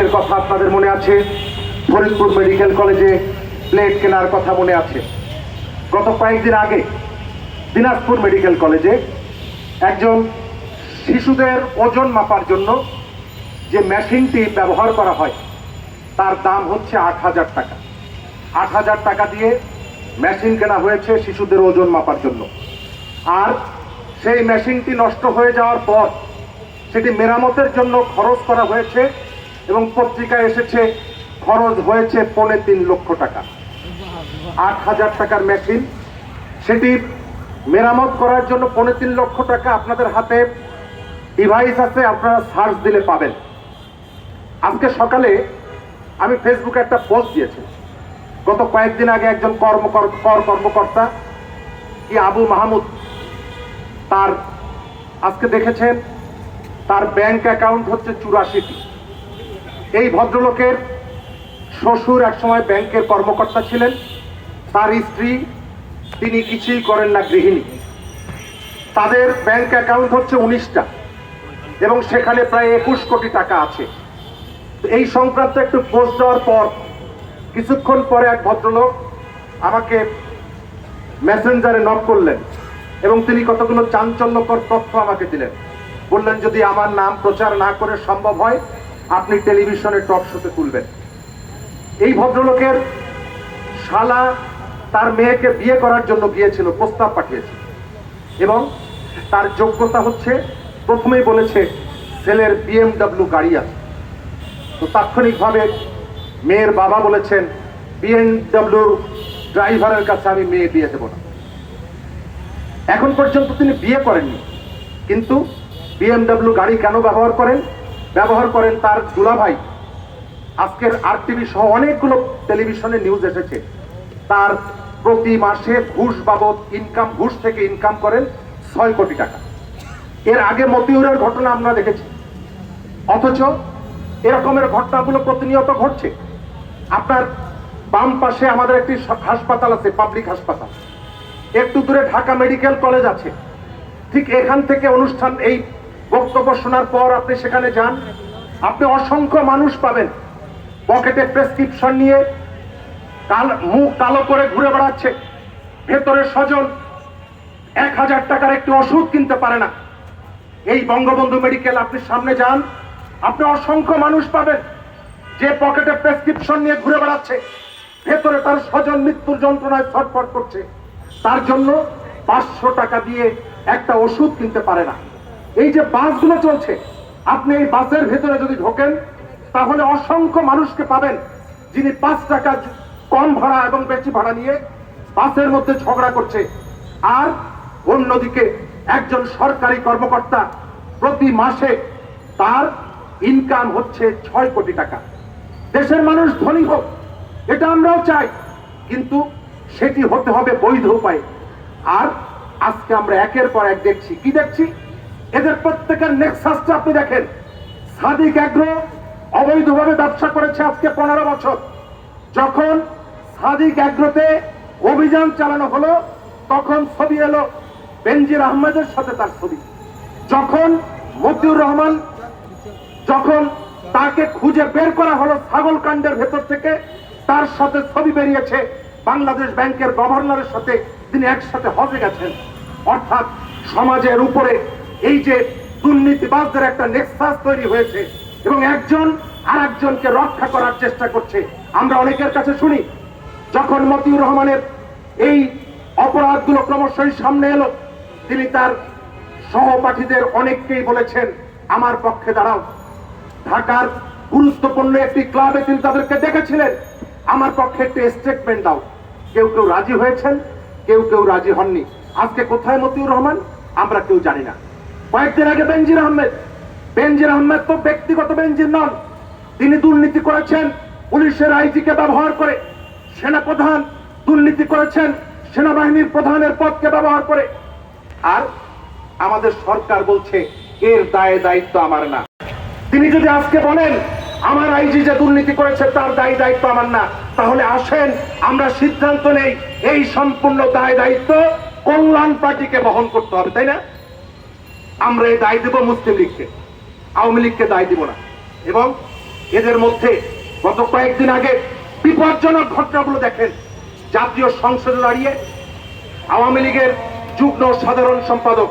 এর কথা আপনাদের মনে আছে? ফরিদপুর মেডিকেল কলেজে প্লেট কেনার কথা মনে আছে। গত কয়েকদিন আগে দিনাজপুর মেডিকেল কলেজে একজন শিশুদের ওজন মাপার জন্য যে মেশিনটি ব্যবহার করা হয়, তার দাম হচ্ছে আট হাজার টাকা। আট হাজার টাকা দিয়ে মেশিন কেনা হয়েছে শিশুদের ওজন মাপার জন্য। আর সেই মেশিনটি নষ্ট হয়ে যাওয়ার পর সেটি মেরামতের জন্য খরচ করা হয়েছে এবং পত্রিকায় এসেছে, খরচ হয়েছে পৌনে তিন লক্ষ টাকা। আট হাজার টাকার মেশিন সেটি মেরামত করার জন্য পৌনে তিন লক্ষ টাকা আপনাদের হাতে ডিভাইস আছে, আপনারা সার্চ দিলে পাবেন। আজকে সকালে আমি ফেসবুকে একটা পোস্ট দিয়েছি। গত কয়েকদিন আগে একজন কর্মকর, কর কর্মকর্তা, কি আবু মাহমুদ, তার আজকে দেখেছেন, তার ব্যাংক অ্যাকাউন্ট হচ্ছে চুরাশিটি। এই ভদ্রলোকের শ্বশুর একসময় ব্যাংকের কর্মকর্তা ছিলেন। তার স্ত্রী তিনি কিছুই করেন না, গৃহিণী। তাদের ব্যাংক অ্যাকাউন্ট হচ্ছে উনিশটা এবং সেখানে প্রায় একুশ কোটি টাকা আছে। এই সংক্রান্ত একটু পোস্ট দেওয়ার পর কিছুক্ষণ পরে এক ভদ্রলোক আমাকে মেসেঞ্জারে নক করলেন এবং তিনি কতগুলো চাঞ্চল্যকর তথ্য আমাকে দিলেন। বললেন, যদি আমার নাম প্রচার না করে সম্ভব হয় আপনি টেলিভিশনে টক শোতে তুলবেন। এই ভদ্রলোকের শালা তার মেয়েকে বিয়ে করার জন্য গিয়েছিল, প্রস্তাব পাঠিয়েছে। এবং তার যোগ্যতা হচ্ছে, প্রথমেই বলেছে ছেলের বিএমডাব্লিউ গাড়ি আছে। তো তাৎক্ষণিকভাবে মেয়ের বাবা বলেছেন বিএমডাব্লিউ ড্রাইভারের কাছে আমি মেয়ে দিয়ে দেবো না। এখন পর্যন্ত তিনি বিয়ে করেননি। কিন্তু বিএমডাব্লিউ গাড়ি কেন ব্যবহার করেন? ব্যবহার করেন তার দুলাভাই। আজকের আর টিভি সহ অনেকগুলো টেলিভিশনে নিউজ এসেছে। তার প্রতি মাসে ঘুষ বাবদ ইনকাম ঘুষ থেকে ইনকাম করেন ছয় কোটি টাকা। এর আগে মতিউরের ঘটনা আমরা দেখেছি। অথচ এরকমের ঘটনাগুলো প্রতিনিয়ত ঘটছে। আপনার বাম পাশে আমাদের একটি হাসপাতাল আছে পাবলিক হাসপাতাল। একটু দূরে ঢাকা মেডিকেল কলেজ আছে। ঠিক এখান থেকে অনুষ্ঠান এই বক্তব্য শোনার পর আপনি সেখানে যান। আপনি অসংখ্য মানুষ পাবেন। পকেটে প্রেসক্রিপশন নিয়ে কাল মুখ কালো করে ঘুরে বেড়াচ্ছে। ভেতরে স্বজন এক হাজার টাকার একটি ওষুধ কিনতে পারে না। এই বঙ্গবন্ধু মেডিকেল, আপনি সামনে যান। আপনি অসংখ্য মানুষ পাবেন যে পকেটে প্রেসক্রিপশন নিয়ে ঘুরে বেড়াচ্ছে। ভেতরে তার স্বজন মৃত্যুর যন্ত্রণায় ছটফট করছে। তার জন্য পাঁচশো টাকা দিয়ে একটা ওষুধ কিনতে পারে না। এই যে বাসগুলো চলছে, আপনি এই বাসের ভেতরে যদি ঢোকেন, তাহলে অসংখ্য মানুষকে পাবেন যিনি পাঁচ টাকা কম ভাড়া এবং বেশি ভাড়া নিয়ে বাসের মধ্যে ঝগড়া করছে। আর অন্যদিকে একজন সরকারি কর্মকর্তা প্রতি মাসে তার ইনকাম হচ্ছে ছয় কোটি টাকা। দেশের মানুষ ধনী হোক, এটা আমরাও চাই, কিন্তু সেটি হতে হবে বৈধ উপায়ে। আর আজকে আমরা একের পর এক দেখছি। কি দেখছি? এদের প্রত্যেকের নেক্সাসটা আপনি দেখেন। সাদিক অ্যাগ্রো অবৈধভাবে ব্যবসা করেছে আজকে পনেরো বছর। যখন সাদিক অ্যাগ্রোতে অভিযান চালানো হলো, তখন ছবি এলো বেনজির আহমেদের সাথে তার ছবি। যখন মতিউর রহমান, যখন তাকে খুঁজে বের করা হলো ছাগল কাণ্ডের ভেতর থেকে, তার সাথে ছবি বেরিয়েছে বাংলাদেশ ব্যাংকের গভর্নরের সাথে, তিনি একসাথে হজে গেছেন। অর্থাৎ সমাজের উপরে এই যে দুর্নীতিবাজদের একটা নেক্সাস তৈরি হয়েছে এবং একজন আর একজনকে রক্ষা করার চেষ্টা করছে। আমরা অনেকের কাছে শুনি, যখন মতিউর রহমানের এই অপরাধগুলো ক্রমশই সামনে এলো, তিনি তার সহপাঠীদের অনেককেই বলেছেন, আমার পক্ষে দাঁড়াও। ঢাকার গুরুত্বপূর্ণ একটি ক্লাবে তিনি তাদেরকে দেখেছিলেন আমার পক্ষে একটি স্টেটমেন্ট দাও। কেউ কেউ রাজি হয়েছেন, কেউ কেউ রাজি হননি। আজকে কোথায় মতিউর রহমান? আমরা কেউ জানি না। কয়েকদিন আগে বেনজির আহমেদ বেনজির আহমেদ তো ব্যক্তিগত বেনজির নন, তিনি দুর্নীতি করেছেন, পুলিশের আইজিকে ব্যবহার করে সেনা প্রধান দুর্নীতি করেছেন, সেনাবাহিনীর প্রধানের পদকে ব্যবহার করে। আর আমাদের সরকার বলছে, এর দায়ে দায়িত্ব আমার না। তিনি যদি আজকে বলেন, আমার আইজি যে দুর্নীতি করেছে, তার দায় দায়িত্ব আমার না, তাহলে আসেন, আমরা সিদ্ধান্ত নেই, এই সম্পূর্ণ দায় দায়িত্ব কল্যাণ পার্টিকে বহন করতে হবে, তাই না? আমরা এই দায় দেব মুসলিম লীগকে। আওয়ামী লীগকে দায় দিব না। এবং এদের মধ্যে গত কয়েকদিন আগে বিপজ্জনক ঘটনাগুলো দেখেন। জাতীয় সংসদে দাঁড়িয়ে আওয়ামী লীগের যুগ্ম সাধারণ সম্পাদক